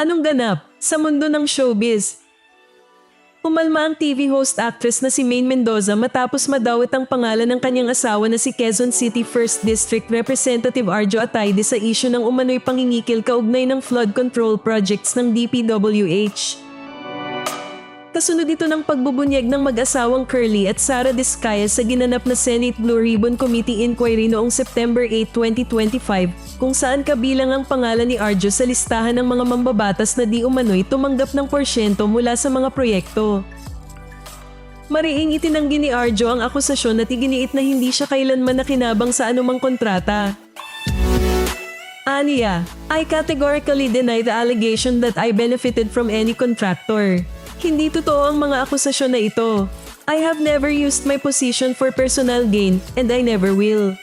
Anong ganap sa mundo ng showbiz? Umalma ang TV host actress na si Maine Mendoza matapos madawit ang pangalan ng kanyang asawa na si Quezon City 1st District Representative Arjo Atayde sa isyu ng umano'y pangingikil kaugnay ng flood control projects ng DPWH. Kasunod ito ng pagbubunyag ng mag-asawang Curly at Sara Discaya sa ginanap na Senate Blue Ribbon Committee Inquiry noong September 8, 2025 kung saan kabilang ang pangalan ni Arjo sa listahan ng mga mambabatas na di umano'y tumanggap ng porsyento mula sa mga proyekto. Mariing itinanggi ni Arjo ang akusasyon at iginiit na hindi siya kailanman nakinabang sa anumang kontrata. Aniya, I categorically deny the allegation that I benefited from any contractor. Hindi totoo ang mga akusasyon na ito. I have never used my position for personal gain and I never will.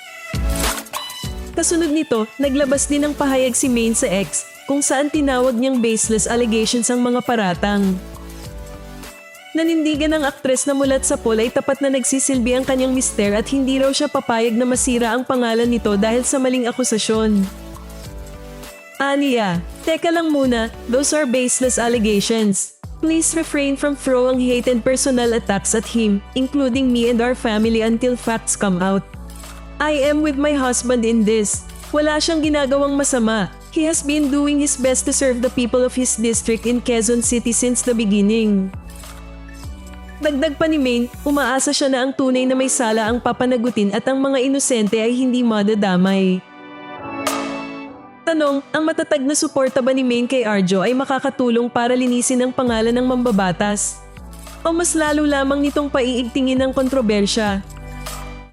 Kasunod nito, naglabas din ng pahayag si Maine sa X kung saan tinawag niyang baseless allegations ang mga paratang. Nanindigan ng aktres na mulat sa poll ay tapat na nagsisilbi ang kanyang mister at hindi raw siya papayag na masira ang pangalan nito dahil sa maling akusasyon. Aniya, teka lang muna, those are baseless allegations. Please refrain from throwing hate and personal attacks at him, including me and our family until facts come out. I am with my husband in this. Wala siyang ginagawang masama. He has been doing his best to serve the people of his district in Quezon City since the beginning. Dagdag pa ni Maine, umaasa siya na ang tunay na may sala ang papanagutin at ang mga inosente ay hindi madadamay. Tanong, ang matatag na suporta ba ni Maine kay Arjo ay makakatulong para linisin ang pangalan ng mambabatas? O mas lalo lamang nitong paiigtingin ng kontrobersya?